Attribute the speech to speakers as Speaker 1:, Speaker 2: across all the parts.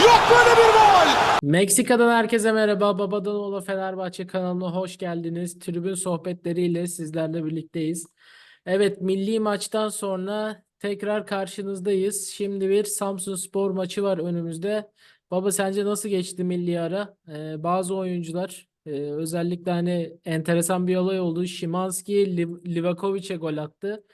Speaker 1: Yok böyle bir gol.
Speaker 2: Meksika'dan herkese merhaba. Babadanoğlu Fenerbahçe kanalına hoş geldiniz. Tribün sohbetleriyle sizlerle birlikteyiz. Evet, milli maçtan sonra tekrar karşınızdayız. Şimdi bir Samsunspor maçı var önümüzde. Baba sence nasıl geçti milli ara? Ee, bazı oyuncular e, özellikle hani enteresan bir olay oldu. Szymanski Liv Livakovic'e gol attı.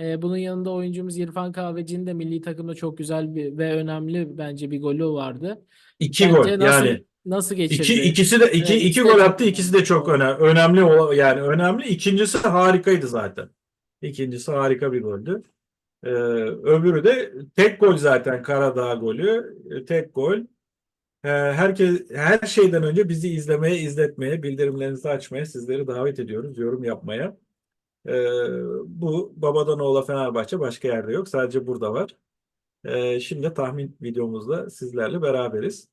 Speaker 2: Ee, bunun yanında oyuncumuz İrfan Kahveci'nin de milli takımda çok güzel bir ve önemli bence bir golü vardı.
Speaker 3: İki
Speaker 2: Sence
Speaker 3: gol
Speaker 2: nasıl
Speaker 3: yani
Speaker 2: nasıl
Speaker 3: iki
Speaker 2: geçirdi?
Speaker 3: ikisi de iki
Speaker 2: Evet,
Speaker 3: iki gol attı ikisi de çok önemli önemli yani önemli. İkincisi harikaydı zaten. İkincisi harika bir goldü. Ee, öbürü de tek gol zaten Karadağ golü. E, tek gol. Ee, herkes her şeyden önce bizi izlemeye izletmeye bildirimlerinizi açmaya sizleri davet ediyoruz yorum yapmaya Ee, bu babadan oğula Fenerbahçe başka yerde yok sadece burada var ee, şimdi tahmin videomuzda sizlerle beraberiz.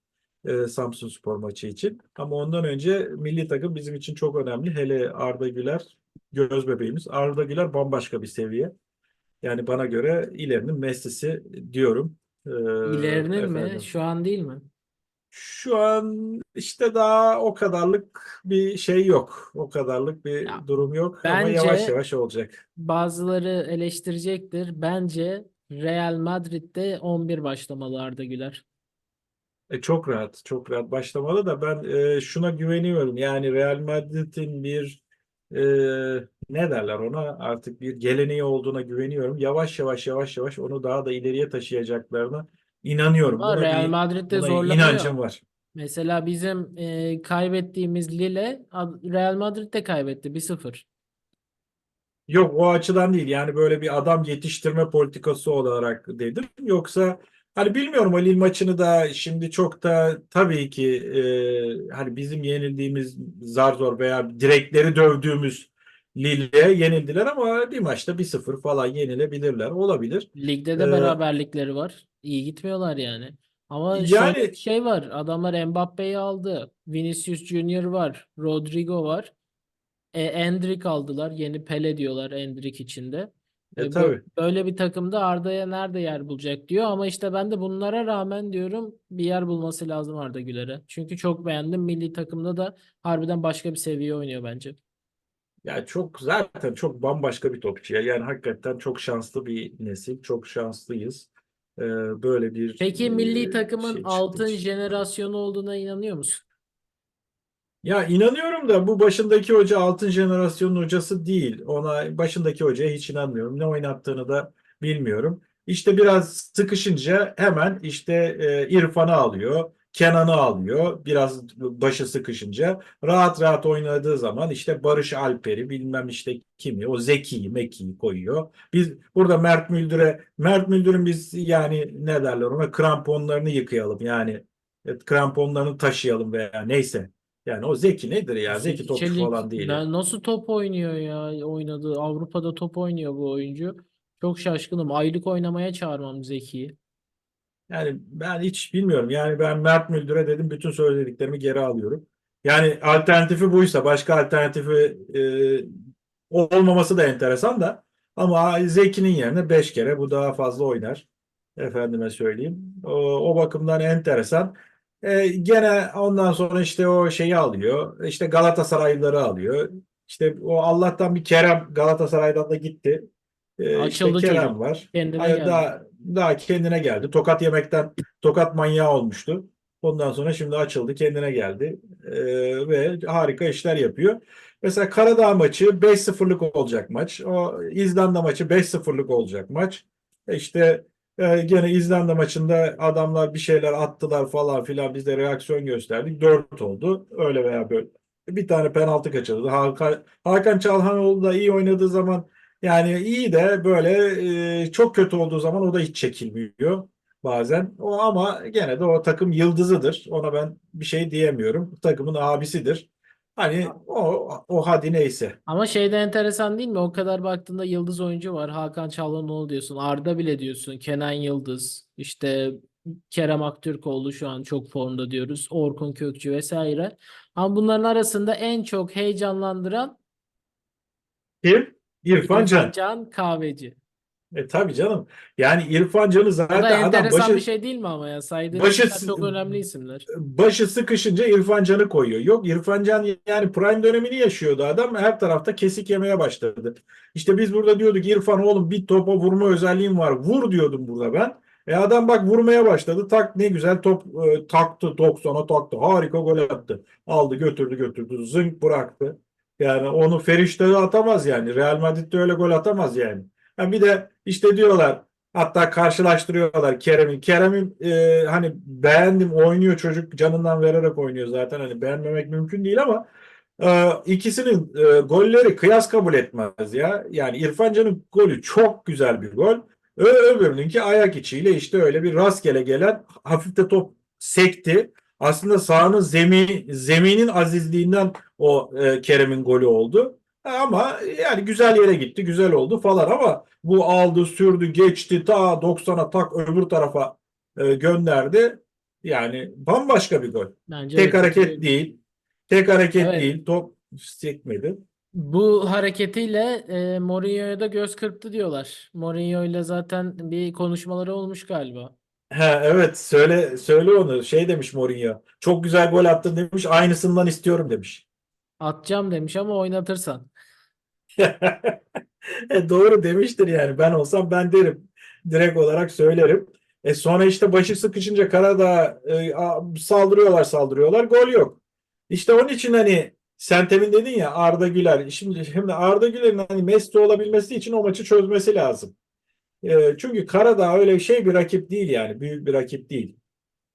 Speaker 3: Ee, Samsun Spor maçı için. Ama ondan önce milli takım bizim için çok önemli. Hele Arda Güler göz bebeğimiz. Arda Güler bambaşka bir seviye. Yani bana göre ilerinin Messi'si diyorum. Ee,
Speaker 2: İlerinin mi? Şu an değil mi?
Speaker 3: Şu an işte daha o kadarlık bir şey yok. O kadarlık bir
Speaker 2: Ya,
Speaker 3: durum yok. Ama
Speaker 2: bence-
Speaker 3: yavaş yavaş olacak.
Speaker 2: Bazıları eleştirecektir. Bence Real Madrid'de 11 başlamalı Arda Güler.
Speaker 3: E, çok rahat, çok rahat başlamalı da ben e, şuna güveniyorum. Yani Real Madrid'in bir e, ne derler ona artık bir geleneği olduğuna güveniyorum. Yavaş yavaş yavaş yavaş onu daha da ileriye taşıyacaklarına inanıyorum.
Speaker 2: Ama
Speaker 3: Buna
Speaker 2: Real
Speaker 3: bir
Speaker 2: Madrid'de zorlanıyor.
Speaker 3: inancım var.
Speaker 2: Mesela bizim e, kaybettiğimiz Lille Real Madrid'de kaybetti 1-0.
Speaker 3: Yok o açıdan değil. Yani böyle bir adam yetiştirme politikası olarak dedim. Yoksa hani bilmiyorum o Lille maçını da şimdi çok da tabii ki e, hani bizim yenildiğimiz zar zor veya direkleri dövdüğümüz Lille'e yenildiler ama bir maçta 1-0 falan yenilebilirler. Olabilir.
Speaker 2: Ligde de
Speaker 3: Ee,
Speaker 2: beraberlikleri var. İyi gitmiyorlar yani. Ama
Speaker 3: Yani-
Speaker 2: şöyle bir şey var. Adamlar Mbappe'yi aldı. Vinicius Junior var. Rodrigo var. E, Endrick aldılar. Yeni Pele diyorlar Endrick içinde.
Speaker 3: E,
Speaker 2: E, bu-
Speaker 3: tabii.
Speaker 2: böyle bir takımda Arda'ya nerede yer bulacak diyor ama işte ben de bunlara rağmen diyorum bir yer bulması lazım Arda Güler'e. Çünkü çok beğendim. Milli takımda da harbiden başka bir seviye oynuyor bence.
Speaker 3: Ya çok zaten çok bambaşka bir topçu ya. Yani hakikaten çok şanslı bir nesil. Çok şanslıyız. E, böyle bir
Speaker 2: Peki milli
Speaker 3: e,
Speaker 2: takımın
Speaker 3: şey
Speaker 2: altın
Speaker 3: için.
Speaker 2: jenerasyonu olduğuna inanıyor musun?
Speaker 3: Ya inanıyorum da bu başındaki hoca altın jenerasyonun hocası değil. Ona başındaki hocaya hiç inanmıyorum. Ne oynattığını da bilmiyorum. İşte biraz sıkışınca hemen işte e, İrfan'ı alıyor, Kenan'ı alıyor. Biraz başı sıkışınca rahat rahat oynadığı zaman işte Barış Alper'i bilmem işte kimi o Zeki'yi Meki'yi koyuyor. Biz burada Mert Müldür'e Mert Müldür'ün biz yani ne derler ona kramponlarını yıkayalım. Yani kramponlarını taşıyalım veya neyse. Yani o Zeki nedir ya? Zeki
Speaker 2: Zeki
Speaker 3: topçu
Speaker 2: Çelik,
Speaker 3: falan değil.
Speaker 2: ben nasıl top oynuyor ya? Oynadığı Avrupa'da top oynuyor bu oyuncu. Çok şaşkınım. Aylık oynamaya çağırmam Zeki'yi.
Speaker 3: Yani ben hiç bilmiyorum. Yani ben Mert Müldür'e dedim bütün söylediklerimi geri alıyorum. Yani alternatifi buysa başka alternatifi e, olmaması da enteresan da ama Zeki'nin yerine 5 kere bu daha fazla oynar. Efendime söyleyeyim. O, o bakımdan enteresan. E, gene ondan sonra işte o şeyi alıyor. İşte Galatasaraylıları alıyor. İşte o Allah'tan bir Kerem Galatasaray'dan da gitti. E, işte
Speaker 2: Açıldı
Speaker 3: Kerem
Speaker 2: çocuk.
Speaker 3: var.
Speaker 2: Kendine
Speaker 3: Ay. Daha, daha kendine geldi. Tokat yemekten tokat manyağı olmuştu. Ondan sonra şimdi açıldı, kendine geldi. Ee, ve harika işler yapıyor. Mesela Karadağ maçı 5-0'lık olacak maç. O İzlanda maçı 5-0'lık olacak maç. E İşte e, gene İzlanda maçında adamlar bir şeyler attılar falan filan biz de reaksiyon gösterdik. 4 oldu. Öyle veya böyle. Bir tane penaltı kaçırdı. Hakan, Hakan Çalhanoğlu da iyi oynadığı zaman yani iyi de böyle e, çok kötü olduğu zaman o da hiç çekilmiyor bazen. O ama gene de o takım yıldızıdır. Ona ben bir şey diyemiyorum. Takımın abisidir. Hani o o hadi neyse.
Speaker 2: Ama şeyde enteresan değil mi? O kadar baktığında yıldız oyuncu var. Hakan Çalhanoğlu diyorsun. Arda bile diyorsun. Kenan Yıldız. işte Kerem Aktürkoğlu şu an çok formda diyoruz. Orkun Kökçü vesaire. Ama bunların arasında en çok heyecanlandıran
Speaker 3: Kim? İrfan Can.
Speaker 2: Can Kahveci.
Speaker 3: E tabii canım. Yani İrfan Can'ı
Speaker 2: O da
Speaker 3: zaten adam
Speaker 2: enteresan
Speaker 3: başı
Speaker 2: bir şey değil mi ama ya? Saydığın
Speaker 3: başı
Speaker 2: isimler çok önemli isimler.
Speaker 3: başı sıkışınca İrfan Can'ı koyuyor. Yok İrfan Can yani prime dönemini yaşıyordu adam. Her tarafta kesik yemeye başladı. İşte biz burada diyorduk İrfan oğlum bir topa vurma özelliğin var. Vur diyordum burada ben. E adam bak vurmaya başladı. Tak ne güzel top e, taktı 90'a taktı. Harika gol attı. Aldı götürdü götürdü. Zınk bıraktı. Yani onu Ferişte atamaz yani. Real Madrid'de öyle gol atamaz yani. Ha bir de işte diyorlar hatta karşılaştırıyorlar Kerem'in. Kerem'in e, hani beğendim oynuyor çocuk canından vererek oynuyor zaten. Hani beğenmemek mümkün değil ama e, ikisinin e, golleri kıyas kabul etmez ya. Yani İrfan Can'ın golü çok güzel bir gol. Ö öbürününki ayak içiyle işte öyle bir rastgele gelen hafif de top sekti. Aslında sahanın zemin, zeminin azizliğinden o e, Kerem'in golü oldu. Ama yani güzel yere gitti, güzel oldu falan ama bu aldı, sürdü, geçti, ta 90'a tak öbür tarafa e, gönderdi. Yani bambaşka bir gol.
Speaker 2: Bence
Speaker 3: Tek
Speaker 2: evet,
Speaker 3: hareket
Speaker 2: kötü-
Speaker 3: değil. Tek hareket
Speaker 2: Evet.
Speaker 3: değil. Top sekmedi.
Speaker 2: Bu hareketiyle e, Mourinho'ya da göz kırptı diyorlar. Mourinho ile zaten bir konuşmaları olmuş galiba.
Speaker 3: Ha, evet söyle söyle onu. Şey demiş Mourinho. Çok güzel gol attın demiş. Aynısından istiyorum demiş.
Speaker 2: Atacağım demiş ama oynatırsan.
Speaker 3: E, doğru demiştir yani. Ben olsam ben derim. Direkt olarak söylerim. E sonra işte başı sıkışınca Karadağ e, a- saldırıyorlar saldırıyorlar. Gol yok. İşte onun için hani sen temin dedin ya Arda Güler. Şimdi, şimdi Arda Güler'in hani Messi olabilmesi için o maçı çözmesi lazım. E, çünkü Karadağ öyle şey bir rakip değil yani. Büyük bir rakip değil.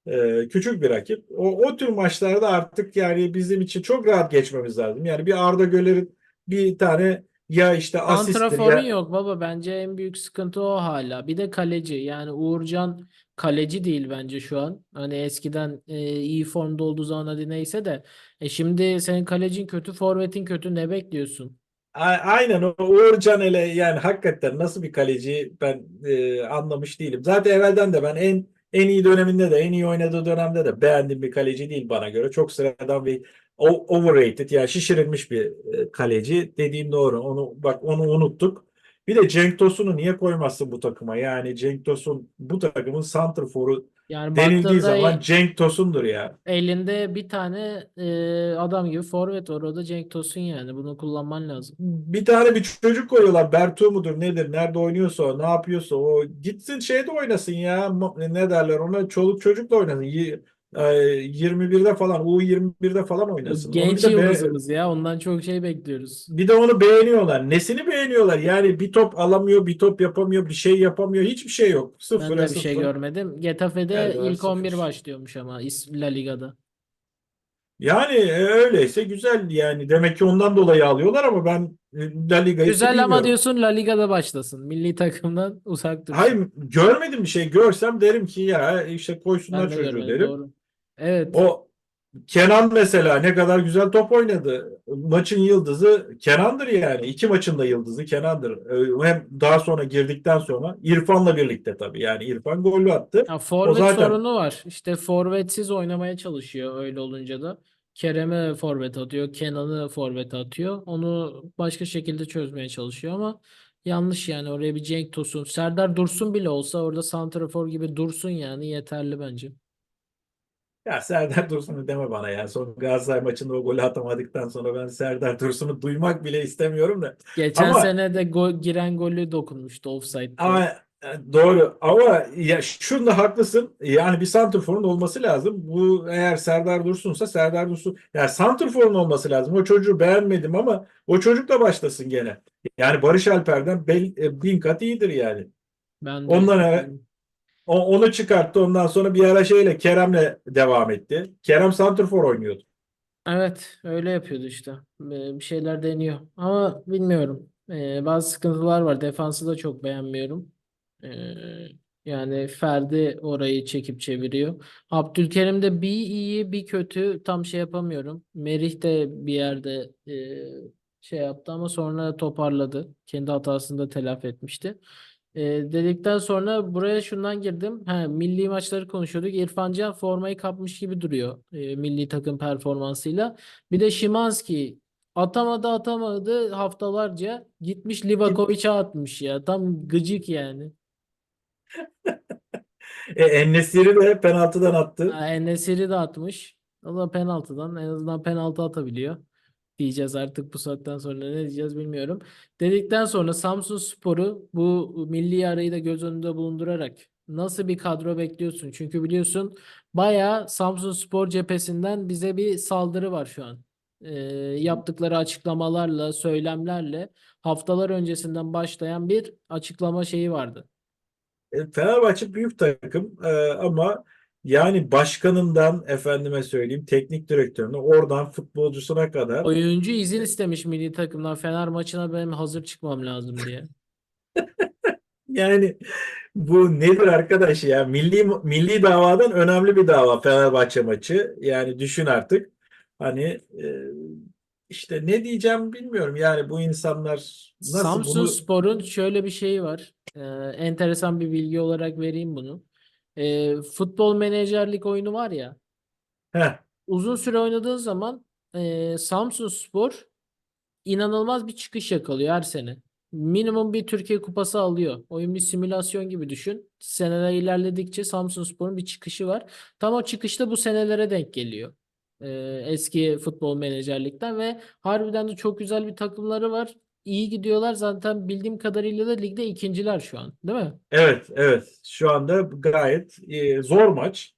Speaker 3: E, küçük bir rakip. O, o tür maçlarda artık yani bizim için çok rahat geçmemiz lazım. Yani bir Arda Güler'in bir tane ya işte asisttir
Speaker 2: Santraforun yok baba. Bence en büyük sıkıntı o hala. Bir de kaleci. Yani Uğurcan kaleci değil bence şu an. Hani eskiden e, iyi formda olduğu zaman hadi neyse de. E şimdi senin kalecin kötü, forvetin kötü. Ne bekliyorsun?
Speaker 3: Aynen o Uğurcan hele yani hakikaten nasıl bir kaleci ben e, anlamış değilim. Zaten evvelden de ben en en iyi döneminde de en iyi oynadığı dönemde de beğendiğim bir kaleci değil bana göre. Çok sıradan bir overrated yani şişirilmiş bir e, kaleci dediğin doğru. Onu bak onu unuttuk. Bir de Cenk Tosun'u niye koymazsın bu takıma? Yani Cenk Tosun bu takımın santrforu
Speaker 2: Yani
Speaker 3: denildiği
Speaker 2: baktığında
Speaker 3: zaman Cenk Tosun'dur ya.
Speaker 2: elinde bir tane e, adam gibi forvet var. O da Cenk Tosun yani. Bunu kullanman lazım.
Speaker 3: Bir tane bir çocuk koyuyorlar. Bertu mudur nedir? Nerede oynuyorsa o, ne yapıyorsa o gitsin şeyde oynasın ya. Ma- Ne derler ona? Çoluk çocukla oynasın. Y- e, 21'de falan, U21'de falan oynasın. Onu
Speaker 2: Genç
Speaker 3: de be-
Speaker 2: yıldızımız ya. Ondan çok şey bekliyoruz.
Speaker 3: bir de onu beğeniyorlar. Nesini beğeniyorlar? Yani bir top alamıyor, bir top yapamıyor, bir şey yapamıyor. Hiçbir şey yok.
Speaker 2: Ben
Speaker 3: Sıfıra
Speaker 2: de bir şey
Speaker 3: sıfır.
Speaker 2: görmedim. Getafe'de
Speaker 3: var?
Speaker 2: ilk 11
Speaker 3: Sıfır.
Speaker 2: başlıyormuş ama İs- La Liga'da.
Speaker 3: Yani e, öyleyse güzel yani. Demek ki ondan dolayı alıyorlar ama ben e, La Liga'yı
Speaker 2: Güzel ama
Speaker 3: bilmiyorum.
Speaker 2: diyorsun La Liga'da başlasın. Milli takımdan uzak dursun.
Speaker 3: Hayır görmedim bir şey. Görsem derim ki ya işte koysunlar
Speaker 2: Ben de
Speaker 3: çocuğu
Speaker 2: görmedim,
Speaker 3: derim.
Speaker 2: doğru. Evet.
Speaker 3: O Kenan mesela ne kadar güzel top oynadı. Maçın yıldızı Kenan'dır yani. İki maçın da yıldızı Kenan'dır. Ee, Hem daha sonra girdikten sonra İrfan'la birlikte tabii. Yani İrfan golü attı.
Speaker 2: Ya forvet
Speaker 3: zaten-
Speaker 2: sorunu var. İşte forvetsiz oynamaya çalışıyor öyle olunca da. Kerem'e forvet atıyor, Kenan'ı forvet atıyor. Onu başka şekilde çözmeye çalışıyor ama yanlış yani. Oraya bir Cenk Tosun, Serdar Dursun bile olsa orada santrafor gibi dursun yani yeterli bence.
Speaker 3: Ya Serdar Dursun'u deme bana ya. Son Galatasaray maçında o golü atamadıktan sonra ben Serdar Dursun'u duymak bile istemiyorum da.
Speaker 2: Geçen
Speaker 3: Ama-
Speaker 2: sene de go- giren golü dokunmuştu offside'da.
Speaker 3: Ama e, doğru ama ya şunda haklısın. Yani bir santrforun olması lazım. Bu eğer Serdar Dursun'sa Serdar Dursun. Yani santrforun olması lazım. O çocuğu beğenmedim ama o çocuk da başlasın gene. Yani Barış Alper'den bel- e, bin kat iyidir yani.
Speaker 2: Ben de
Speaker 3: evvel- O, onu çıkarttı. Ondan sonra bir ara şeyle Kerem'le devam etti. Kerem santrfor oynuyordu.
Speaker 2: Evet, öyle yapıyordu işte. Ee, Bir şeyler deniyor. Ama bilmiyorum. Ee, bazı sıkıntılar var. Defansı da çok beğenmiyorum. Ee, yani Ferdi orayı çekip çeviriyor. Abdülkerim de bir iyi bir kötü tam şey yapamıyorum. Merih de bir yerde e, şey yaptı ama sonra toparladı. Kendi hatasını da telafi etmişti. Ee, dedikten sonra buraya şundan girdim. Ha, milli maçları konuşuyorduk. İrfan Can formayı kapmış gibi duruyor. e, milli takım performansıyla. Bir de Szymański Atamadı atamadı haftalarca gitmiş Livakovic'e atmış ya. Tam gıcık yani.
Speaker 3: E, En-Nesyri de penaltıdan attı.
Speaker 2: Ha, En-Nesyri de atmış. O da penaltıdan en azından penaltı atabiliyor. Diyeceğiz artık bu saatten sonra ne diyeceğiz bilmiyorum. Dedikten sonra Samsunspor'u bu milli arayı da göz önünde bulundurarak nasıl bir kadro bekliyorsun? Çünkü biliyorsun bayağı Samsunspor cephesinden bize bir saldırı var şu an. Ee, yaptıkları açıklamalarla, söylemlerle haftalar öncesinden başlayan bir açıklama şeyi vardı.
Speaker 3: E, Fenerbahçe büyük takım e, ama yani başkanından efendime söyleyeyim teknik direktörüne oradan futbolcusuna kadar
Speaker 2: Oyuncu izin istemiş milli takımdan Fener maçına benim hazır çıkmam lazım diye.
Speaker 3: yani bu nedir arkadaş ya milli milli davadan önemli bir dava Fenerbahçe maçı yani düşün artık hani e, işte ne diyeceğim bilmiyorum yani bu insanlar nasıl
Speaker 2: Samsun
Speaker 3: bunu
Speaker 2: Spor'un şöyle bir şeyi var. Ee, enteresan bir bilgi olarak vereyim bunu. Ee, futbol menajerlik oyunu var ya.
Speaker 3: Heh,
Speaker 2: Uzun süre oynadığın zaman e, Samsun Spor inanılmaz bir çıkış yakalıyor her sene. Minimum bir Türkiye Kupası alıyor. Oyun bir simülasyon gibi düşün. Seneler ilerledikçe Samsunspor'un bir çıkışı var. Tam o çıkışta bu senelere denk geliyor. Ee, eski futbol menajerlikten ve harbiden de çok güzel bir takımları var. İyi gidiyorlar. Zaten bildiğim kadarıyla da ligde ikinciler şu an, değil mi?
Speaker 3: evet evet şu anda gayet e, zor maç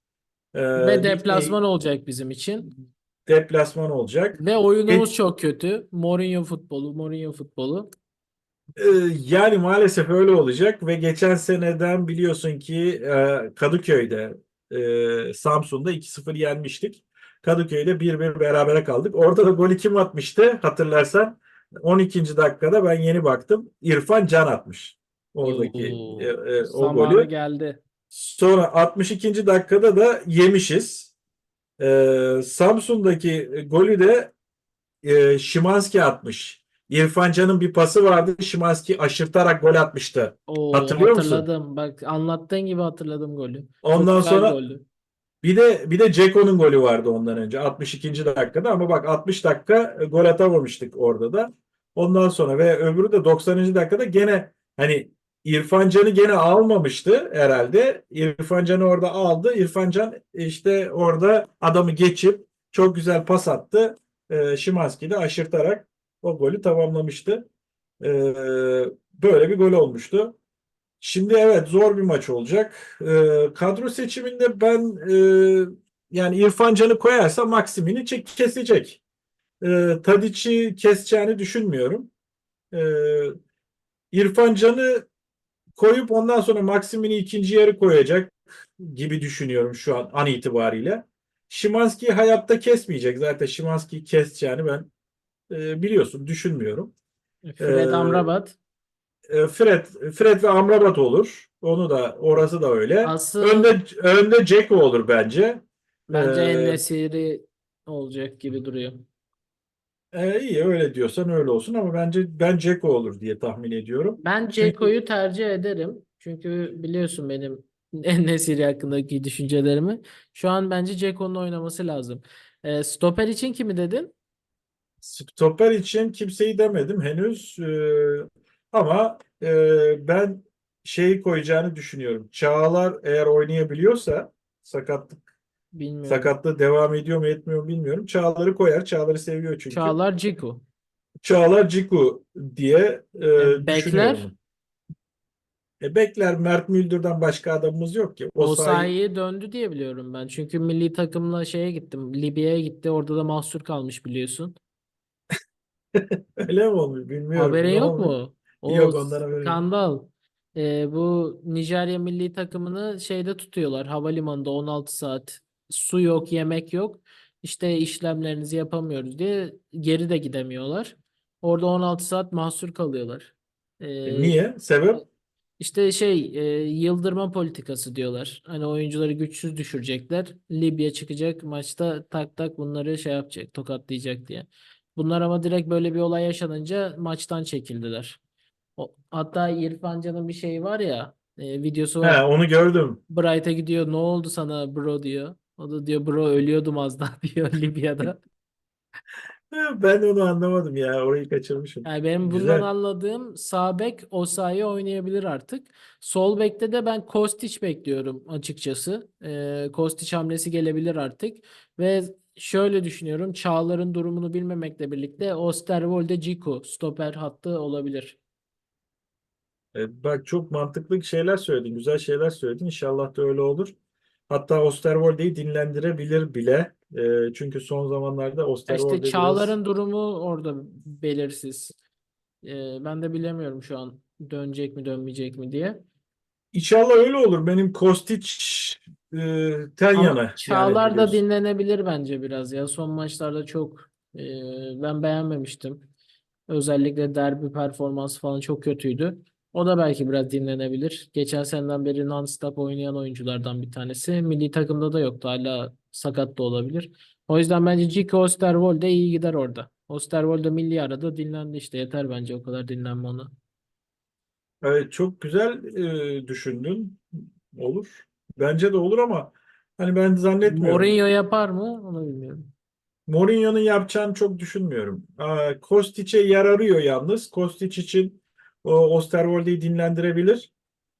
Speaker 3: E,
Speaker 2: Ve deplasman olacak bizim için.
Speaker 3: deplasman olacak.
Speaker 2: Ve oyunumuz çok kötü. Mourinho futbolu, Mourinho futbolu.
Speaker 3: Ee, Yani maalesef öyle olacak ve geçen seneden biliyorsun ki e, Kadıköy'de e, Samsun'da 2-0 yenmiştik. Kadıköy'de 1-1 berabere kaldık. Orada da golü kim atmıştı hatırlarsan 12. dakikada ben yeni baktım. İrfan Can atmış. Oradaki
Speaker 2: Oo,
Speaker 3: e, e, o golü.
Speaker 2: geldi.
Speaker 3: Sonra 62. dakikada da yemişiz. Ee, Samsun'daki golü de e, Şimanski atmış. İrfan Can'ın bir pası vardı. Şimanski aşırtarak gol atmıştı.
Speaker 2: Oo,
Speaker 3: Hatırlıyor musun?
Speaker 2: hatırladım. Bak anlattığın gibi hatırladım golü.
Speaker 3: Ondan
Speaker 2: Çok güzel
Speaker 3: sonra
Speaker 2: goldü.
Speaker 3: Bir de bir de Ceko'nun golü vardı ondan önce 62. dakikada ama bak 60 dakika e, gol atamamıştık orada da. Ondan sonra ve öbürü de 90. dakikada gene hani İrfan Can'ı gene almamıştı herhalde. İrfan Can'ı orada aldı. İrfan Can işte orada adamı geçip çok güzel pas attı. E, Şimanski de aşırtarak o golü tamamlamıştı. E, böyle bir gol olmuştu. Şimdi evet zor bir maç olacak. Ee, kadro seçiminde ben e, yani İrfan Can'ı koyarsa Maksimini çek, kesecek. Ee, Tadic'i keseceğini düşünmüyorum. Ee, İrfan Can'ı koyup ondan sonra Maksimini ikinci yarı koyacak gibi düşünüyorum şu an an itibariyle. Şimanski hayatta kesmeyecek. Zaten Şimanski'yi keseceğini ben e, biliyorsun düşünmüyorum.
Speaker 2: Fred
Speaker 3: Ee,
Speaker 2: Amrabat.
Speaker 3: E, Fred Fred ve Amrabat olur. Onu da orası da öyle.
Speaker 2: Asıl
Speaker 3: Önde önde Dzeko olur bence.
Speaker 2: bence
Speaker 3: Ee,
Speaker 2: En-Nesyri olacak gibi duruyor.
Speaker 3: e, iyi öyle diyorsan öyle olsun ama bence ben Dzeko olur diye tahmin ediyorum.
Speaker 2: Ben
Speaker 3: Çünkü
Speaker 2: Ceko'yu tercih ederim. Çünkü biliyorsun benim En-Nesyri hakkındaki düşüncelerimi. Şu an bence Ceko'nun oynaması lazım. Ee, stoper için kimi dedin?
Speaker 3: stoper için kimseyi demedim henüz. Ee, ama e, ben şeyi koyacağını düşünüyorum. Çağlar eğer oynayabiliyorsa sakatlık
Speaker 2: Bilmiyorum.
Speaker 3: sakatlığı devam ediyor mu etmiyor mu bilmiyorum. Çağlar'ı koyar. Çağlar'ı seviyor çünkü.
Speaker 2: Çağlar Ciku.
Speaker 3: Çağlar Ciku diye e,
Speaker 2: E, bekler?
Speaker 3: düşünüyorum. E, bekler Mert Müldür'den başka adamımız yok ki. O sayı
Speaker 2: Osayi'ye döndü diye biliyorum ben. Çünkü milli takımla şeye gittim. Libya'ya gitti. Orada da mahsur kalmış biliyorsun.
Speaker 3: öyle mi olmuş bilmiyorum.
Speaker 2: Haberin
Speaker 3: Ne
Speaker 2: yok
Speaker 3: olmuş?
Speaker 2: mu? O
Speaker 3: Yok, haberim yok.
Speaker 2: skandal. Ee, bu Nijerya milli takımını şeyde tutuyorlar. Havalimanında 16 saat. Su yok, yemek yok. İşte işlemlerinizi yapamıyoruz diye geri de gidemiyorlar. Orada 16 saat mahsur kalıyorlar. Ee,
Speaker 3: niye? Sebep?
Speaker 2: işte şey e, yıldırma politikası diyorlar. Hani oyuncuları güçsüz düşürecekler. Libya çıkacak maçta tak tak bunları şey yapacak, tokatlayacak diye. Bunlar ama direkt böyle bir olay yaşanınca maçtan çekildiler. O, hatta İrfan Can'ın bir şeyi var ya, e, videosu var.
Speaker 3: He, onu gördüm.
Speaker 2: Bright'a gidiyor. Ne oldu sana bro diyor. O da diyor bro ölüyordum az daha diyor Libya'da.
Speaker 3: Ben onu anlamadım ya. Orayı kaçırmışım.
Speaker 2: Yani benim bundan
Speaker 3: Güzel.
Speaker 2: anladığım sağ bek Osayi oynayabilir artık. Sol bekte de ben Kostić bekliyorum açıkçası. Ee, Kostić hamlesi gelebilir artık. Ve şöyle düşünüyorum. Çağlar'ın durumunu bilmemekle birlikte Osterwolde Ciku stoper hattı olabilir.
Speaker 3: E, bak çok mantıklı şeyler söyledin. Güzel şeyler söyledin. İnşallah da öyle olur. Hatta Osterwolde'yi dinlendirebilir bile. E, çünkü son zamanlarda
Speaker 2: Ya İşte
Speaker 3: Osterwolde biraz
Speaker 2: Çağlar'ın durumu orada belirsiz. Ee, ben de bilemiyorum şu an dönecek mi dönmeyecek mi diye.
Speaker 3: İnşallah öyle olur. Benim Kostić e, ten
Speaker 2: Ama
Speaker 3: yana yani
Speaker 2: Çağlar da dinlenebilir bence biraz ya. Son maçlarda çok e, ben beğenmemiştim. Özellikle derbi performansı falan çok kötüydü. O da belki biraz dinlenebilir. Geçen seneden beri non-stop oynayan oyunculardan bir tanesi. Milli takımda da yoktu. Hala sakat da olabilir. O yüzden bence Ciku Osterwolde iyi gider orada. Osterwolde milli arada dinlendi işte. Yeter bence o kadar dinlenme ona.
Speaker 3: Evet, çok güzel e, düşündün. Olur. Bence de olur ama hani ben zannetmiyorum.
Speaker 2: Mourinho yapar mı? Onu bilmiyorum.
Speaker 3: Mourinho'nun yapacağını çok düşünmüyorum. Aa, Kostić'e yer arıyor yalnız. Kostić için o Osterwolde'yi dinlendirebilir.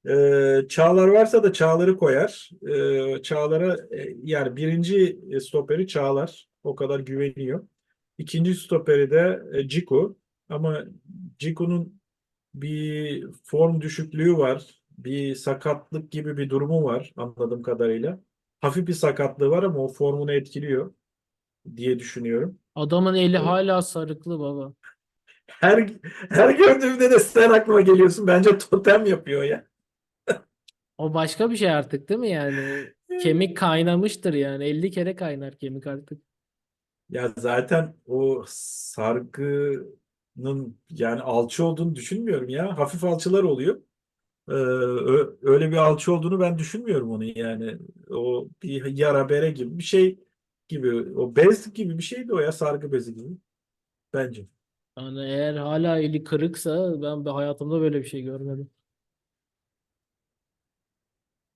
Speaker 3: Ee, Çağlar varsa da Çağlar'ı koyar. Ee, Çağlar'a e, yani birinci stoperi Çağlar. O kadar güveniyor. İkinci stoperi de e, Ciku. Ama Ciku'nun bir form düşüklüğü var. Bir sakatlık gibi bir durumu var anladığım kadarıyla. Hafif bir sakatlığı var ama o formunu etkiliyor diye düşünüyorum.
Speaker 2: Adamın eli hala sarıklı baba.
Speaker 3: Her her gördüğümde de sen aklıma geliyorsun. Bence totem yapıyor ya.
Speaker 2: O başka bir şey artık değil mi yani? Kemik kaynamıştır yani. 50 kere kaynar kemik artık.
Speaker 3: Ya zaten o sargının yani alçı olduğunu düşünmüyorum ya. Hafif alçılar oluyor. Ee, ö- öyle bir alçı olduğunu ben düşünmüyorum onun yani. O bir yara bere gibi bir şey gibi. O bez gibi bir şeydi o ya sargı bezi gibi. Bence.
Speaker 2: Yani eğer hala eli kırıksa ben bir hayatımda böyle bir şey görmedim.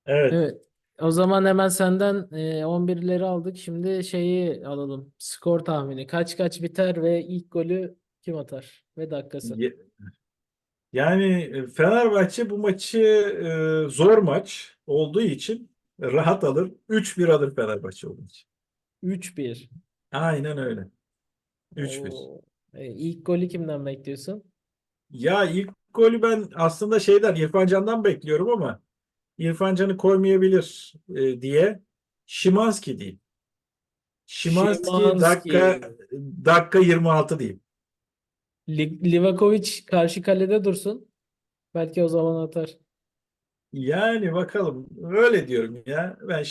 Speaker 3: Evet.
Speaker 2: Evet. O zaman hemen senden e, 11'leri aldık. Şimdi şeyi alalım. Skor tahmini. Kaç kaç biter ve ilk golü kim atar? Ve dakikası.
Speaker 3: Ye- Yani e, Fenerbahçe bu maçı e, zor maç olduğu için rahat alır. 3-1 alır Fenerbahçe olduğu için.
Speaker 2: 3-1.
Speaker 3: Aynen öyle. 3-1.
Speaker 2: Oo. E, ilk golü kimden bekliyorsun?
Speaker 3: Ya ilk golü ben aslında şeyden İrfan Can'dan bekliyorum ama İrfan Can'ı koymayabilir e, diye Şimanski diyeyim. Şimanski
Speaker 2: Szymański.
Speaker 3: dakika dakika 26 diyeyim.
Speaker 2: Li- Livakovic karşı kalede dursun. Belki o zaman atar.
Speaker 3: Yani bakalım öyle diyorum ya. Ben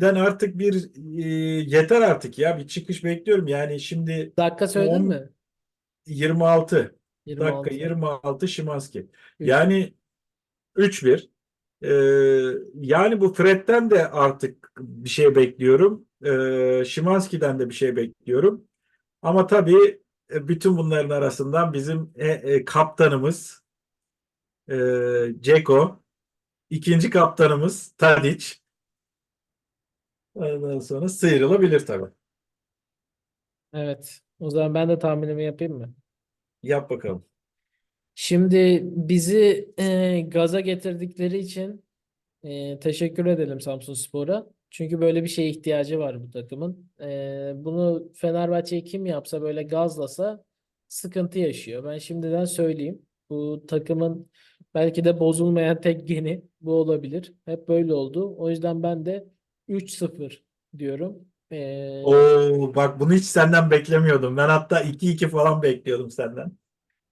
Speaker 3: Şimanski'den artık bir e, yeter artık ya bir çıkış bekliyorum. Yani şimdi
Speaker 2: Dakika söyledin
Speaker 3: On-
Speaker 2: mi?
Speaker 3: 26
Speaker 2: 26.
Speaker 3: dakika 26 Şimanski.
Speaker 2: Üç.
Speaker 3: Yani 3-1. Ee, yani bu Fred'den de artık bir şey bekliyorum. Ee, Szymański'den de bir şey bekliyorum. Ama tabii e, bütün bunların arasından bizim e, e, kaptanımız e, Ceko, ikinci kaptanımız Tadic. Ondan sonra sıyrılabilir tabii.
Speaker 2: Evet. O zaman ben de tahminimi yapayım mı?
Speaker 3: Yap bakalım.
Speaker 2: Şimdi bizi e, gaza getirdikleri için e, teşekkür edelim Samsunspor'a. Çünkü böyle bir şeye ihtiyacı var bu takımın. E, bunu Fenerbahçe'ye kim yapsa böyle gazlasa sıkıntı yaşıyor. Ben şimdiden söyleyeyim. Bu takımın belki de bozulmayan tek geni bu olabilir. Hep böyle oldu. O yüzden ben de 3-0 diyorum. E,
Speaker 3: Oo, bak bunu hiç senden beklemiyordum. Ben hatta 2-2 falan bekliyordum senden.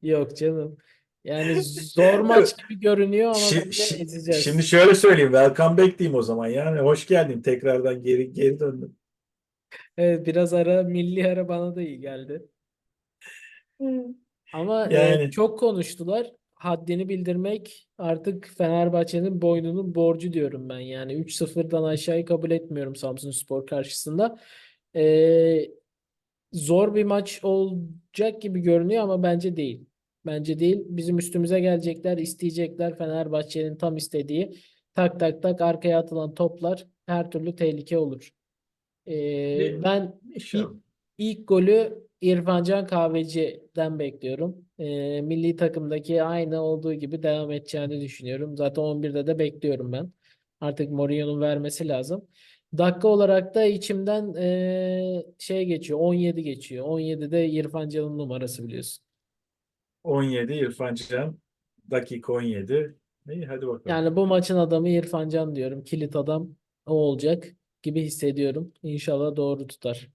Speaker 2: yok canım. Yani zor maç gibi görünüyor ama
Speaker 3: Şi-
Speaker 2: bence
Speaker 3: şi-
Speaker 2: ezeceğiz.
Speaker 3: Şimdi şöyle söyleyeyim. Welcome back diyeyim o zaman. Yani hoş geldin. Tekrardan geri geri döndüm.
Speaker 2: Evet biraz ara milli ara bana da iyi geldi. Ama e,
Speaker 3: Yani.
Speaker 2: çok konuştular. Haddini bildirmek artık Fenerbahçe'nin boynunun borcu diyorum ben. Yani 3-0'dan aşağıyı kabul etmiyorum Samsunspor karşısında. E, zor bir maç olacak gibi görünüyor ama bence değil. Bence değil. Bizim üstümüze gelecekler, isteyecekler. Fenerbahçe'nin tam istediği tak tak tak arkaya atılan toplar her türlü tehlike olur. E,
Speaker 3: Bir-
Speaker 2: ben
Speaker 3: İnşallah.
Speaker 2: İlk golü İrfan Can Kahveci'den bekliyorum. Ee, milli takımdaki aynı olduğu gibi devam edeceğini düşünüyorum. Zaten 11'de de bekliyorum ben. Artık Mourinho'nun vermesi lazım. Dakika olarak da içimden ee, şey geçiyor. 17 geçiyor. 17'de İrfan Can'ın numarası biliyorsun.
Speaker 3: 17 İrfan Can. Dakika 17. İyi hadi bakalım.
Speaker 2: Yani bu maçın adamı İrfan Can diyorum. Kilit adam o olacak gibi hissediyorum. İnşallah doğru tutar.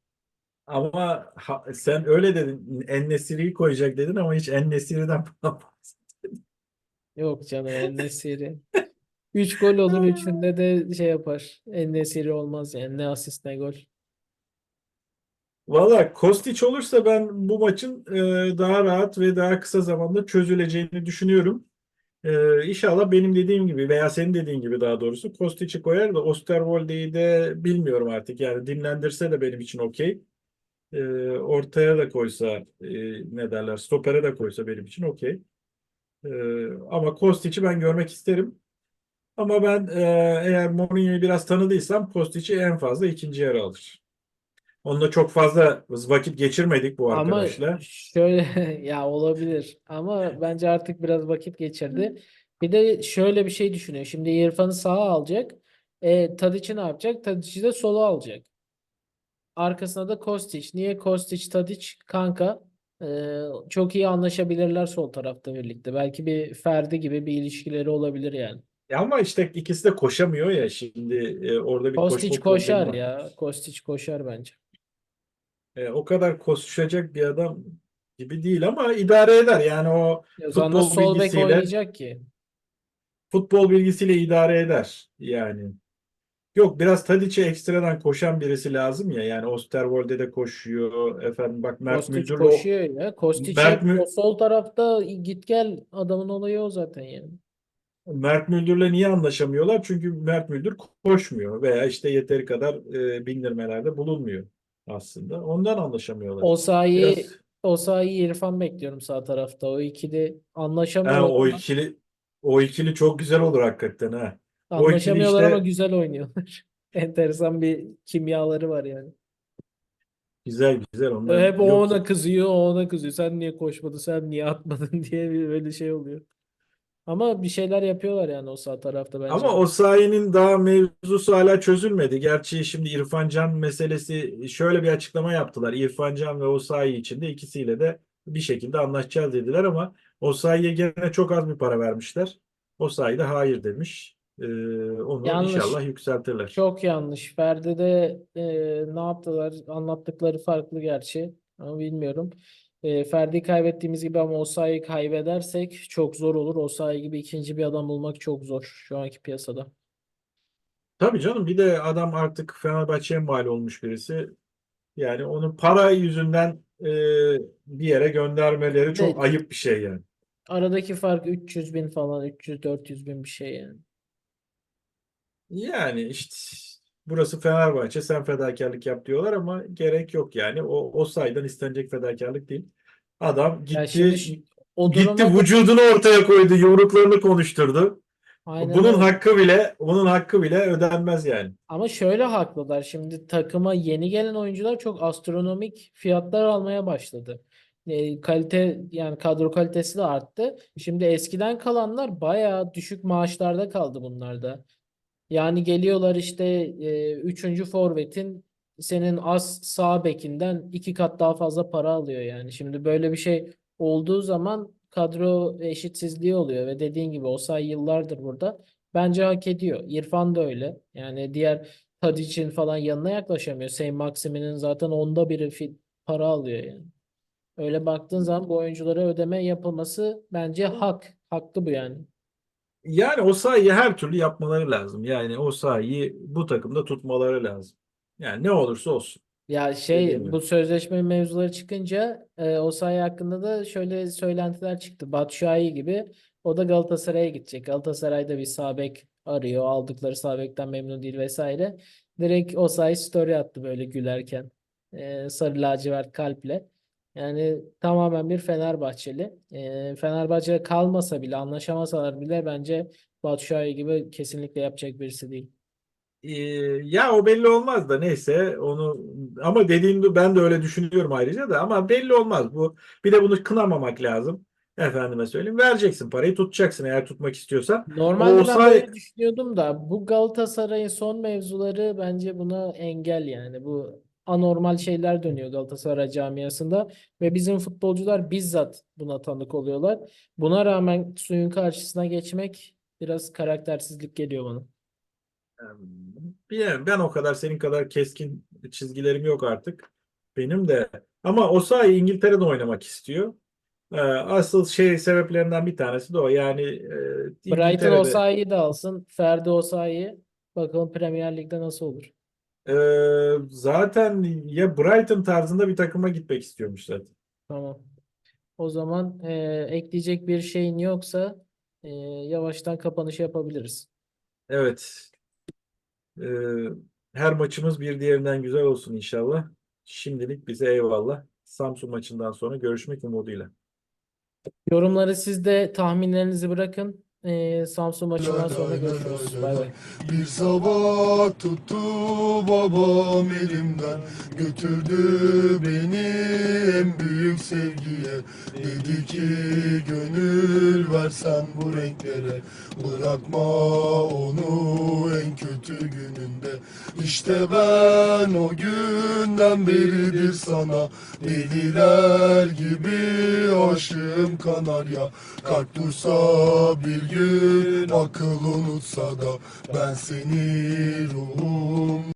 Speaker 3: Ama ha- sen öyle dedin. En-Nesyri'yi koyacak dedin ama hiç En-Nesyri'den falan
Speaker 2: Yok canım En-Nesyri. 3 gol olur. Üçünde de şey yapar. En-Nesyri olmaz yani. Ne asist ne gol.
Speaker 3: Valla Kostić olursa ben bu maçın e, daha rahat ve daha kısa zamanda çözüleceğini düşünüyorum. E, İnşallah benim dediğim gibi veya senin dediğin gibi daha doğrusu Kostić'i koyar da Osterwolde'yi de bilmiyorum artık. Yani dinlendirse de benim için okey. E, ortaya da koysa e, ne derler stopere de koysa benim için okey. E, ama Kostić'i ben görmek isterim. Ama ben e, eğer Mourinho'yu biraz tanıdıysam Kostić'i en fazla ikinci yarı alır. Onunla çok fazla vakit geçirmedik bu
Speaker 2: Ama
Speaker 3: arkadaşla.
Speaker 2: şöyle ya olabilir. Ama bence artık biraz vakit geçirdi. Bir de şöyle bir şey düşünüyor. Şimdi İrfan'ı sağa alacak. E, Tadiç'i ne yapacak? Tadiç'i de sola alacak. Arkasına da Kostić. Niye Kostić, Tadić? Kanka e, çok iyi anlaşabilirler sol tarafta birlikte. Belki bir Ferdi gibi bir ilişkileri olabilir yani.
Speaker 3: Ya ama işte ikisi de koşamıyor ya şimdi e, orada bir
Speaker 2: Kostić
Speaker 3: koşma problemi
Speaker 2: koşar
Speaker 3: var.
Speaker 2: ya. Kostić koşar bence.
Speaker 3: E, o kadar koşacak bir adam gibi değil ama idare eder. Yani o
Speaker 2: da
Speaker 3: futbol
Speaker 2: sol bek
Speaker 3: bilgisiyle
Speaker 2: oynayacak ki.
Speaker 3: futbol bilgisiyle idare eder yani. Yok biraz Tadiç'e ekstradan koşan birisi lazım ya. Yani Osterwolde de koşuyor. Efendim bak Mert
Speaker 2: Kostić
Speaker 3: Müldür'le o-
Speaker 2: koşuyor ya. Kostić
Speaker 3: Mert
Speaker 2: hep
Speaker 3: Mü-
Speaker 2: o sol tarafta git gel adamın olayı o zaten yani.
Speaker 3: Mert Müldür'le niye anlaşamıyorlar? Çünkü Mert Müldür koşmuyor veya işte yeteri kadar e, bindirmelerde bulunmuyor aslında. Ondan anlaşamıyorlar.
Speaker 2: Osayi
Speaker 3: Biraz
Speaker 2: Osayi İrfan bekliyorum sağ tarafta. O ikili
Speaker 3: ha,
Speaker 2: anlaşamıyorlar
Speaker 3: o ikili o ikili çok güzel olur hakikaten ha. O
Speaker 2: anlaşamıyorlar ama
Speaker 3: işte
Speaker 2: güzel oynuyorlar. Enteresan bir kimyaları var yani.
Speaker 3: güzel güzel onlar
Speaker 2: Hep o ona kızıyor, o ona kızıyor. Sen niye koşmadın, sen niye atmadın diye bir böyle şey oluyor. Ama bir şeyler yapıyorlar yani o sağ tarafta bence.
Speaker 3: Ama Osayi'nin daha mevzusu hala çözülmedi. Gerçi şimdi İrfan Can meselesi şöyle bir açıklama yaptılar. İrfan Can ve Osayi için de ikisiyle de bir şekilde anlaşacağız dediler ama Osayi'ye gene çok az bir para vermişler. Osayi de hayır demiş. Ee, onu
Speaker 2: Yanlış.
Speaker 3: inşallah yükseltirler.
Speaker 2: Çok yanlış. Ferdi'de e, ne yaptılar? Anlattıkları farklı gerçi. Ama bilmiyorum. E, Ferdi'yi kaybettiğimiz gibi ama Osayi'yi kaybedersek çok zor olur. Osayi gibi ikinci bir adam bulmak çok zor şu anki piyasada.
Speaker 3: Tabii canım bir de adam artık Fenerbahçe'ye mal olmuş birisi. Yani onun para yüzünden e, bir yere göndermeleri çok
Speaker 2: Evet.
Speaker 3: ayıp bir şey yani.
Speaker 2: Aradaki fark 300 bin falan. 300-400 bin bir şey yani.
Speaker 3: Yani işte burası Fenerbahçe sen fedakarlık yap diyorlar ama gerek yok yani. O, o sayıdan istenecek fedakarlık değil. Adam
Speaker 2: Ya
Speaker 3: gitti
Speaker 2: şimdi ş- o
Speaker 3: gitti
Speaker 2: duruma
Speaker 3: vücudunu ortaya koydu, yumruklarını konuşturdu.
Speaker 2: aynen
Speaker 3: Bunun
Speaker 2: öyle.
Speaker 3: hakkı bile bunun hakkı bile ödenmez yani.
Speaker 2: Ama şöyle haklılar. Şimdi takıma yeni gelen oyuncular çok astronomik fiyatlar almaya başladı. E, kalite yani kadro kalitesi de arttı. Şimdi eskiden kalanlar bayağı düşük maaşlarda kaldı bunlarda. Yani geliyorlar işte e, üçüncü forvetin senin az sağ bekinden iki kat daha fazla para alıyor yani. Şimdi böyle bir şey olduğu zaman kadro eşitsizliği oluyor ve dediğin gibi Osayi yıllardır burada. Bence hak ediyor. İrfan da öyle. Yani diğer Tadic'in falan yanına yaklaşamıyor. Saint Maximin'in zaten onda biri para alıyor yani. Öyle baktığın zaman bu oyunculara ödeme yapılması bence hak. Hakkı bu yani.
Speaker 3: Yani o sayıyı her türlü yapmaları lazım. Yani o sayıyı bu takımda tutmaları lazım. Yani ne olursa olsun.
Speaker 2: Ya şey bu sözleşme mevzuları çıkınca e, Osayi hakkında da şöyle söylentiler çıktı. Batshuayi gibi o da Galatasaray'a gidecek. Galatasaray'da bir sağ bek arıyor. Aldıkları sağ bekten memnun değil vesaire. Direkt Osayi story attı böyle gülerken. E, sarı lacivert kalple. Yani tamamen bir Fenerbahçeli. E, Fenerbahçe'de kalmasa bile anlaşamasalar bile bence Batshuayi gibi kesinlikle yapacak birisi değil.
Speaker 3: Ee, ya o belli olmaz da neyse onu ama dediğin gibi ben de öyle düşünüyorum ayrıca da ama belli olmaz bu bir de bunu kınamamak lazım efendime söyleyeyim vereceksin parayı tutacaksın eğer tutmak istiyorsan
Speaker 2: Normalde ben
Speaker 3: Olsay-
Speaker 2: böyle düşünüyordum da bu Galatasaray'ın son mevzuları bence buna engel yani. Bu anormal şeyler dönüyor Galatasaray camiasında ve bizim futbolcular bizzat buna tanık oluyorlar. Buna rağmen suyun karşısına geçmek biraz karaktersizlik geliyor bana.
Speaker 3: Bilmiyorum, ben o kadar senin kadar keskin çizgilerim yok artık benim de ama Osayi İngiltere'de oynamak istiyor. Ee, asıl şey sebeplerinden bir tanesi de o yani e,
Speaker 2: Brighton
Speaker 3: İngiltere'de
Speaker 2: Osayi'yi de alsın. Ferdi Osayi. Bakalım Premier Lig'de nasıl olur.
Speaker 3: Ee, zaten ya Brighton tarzında bir takıma gitmek istiyormuş zaten.
Speaker 2: Tamam. O zaman eee, ekleyecek bir şeyin yoksa eee, yavaştan kapanış yapabiliriz.
Speaker 3: Evet. Ee, her maçımız bir diğerinden güzel olsun inşallah. Şimdilik bize eyvallah. Samsun maçından sonra görüşmek umuduyla.
Speaker 2: Yorumları siz de tahminlerinizi bırakın. Eee, Samsun maçından sonra görüşürüz. Bay bay.
Speaker 1: Bir sabah tuttu babam elimden Götürdü beni en büyük sevgiye Dedi ki gönül versen bu renklere Bırakma onu en kötü gününde İşte ben o günden beridir sana Deliler gibi aşığım kanarya Kalp dursa bir gün akıl unutsa da Ben seni ruhum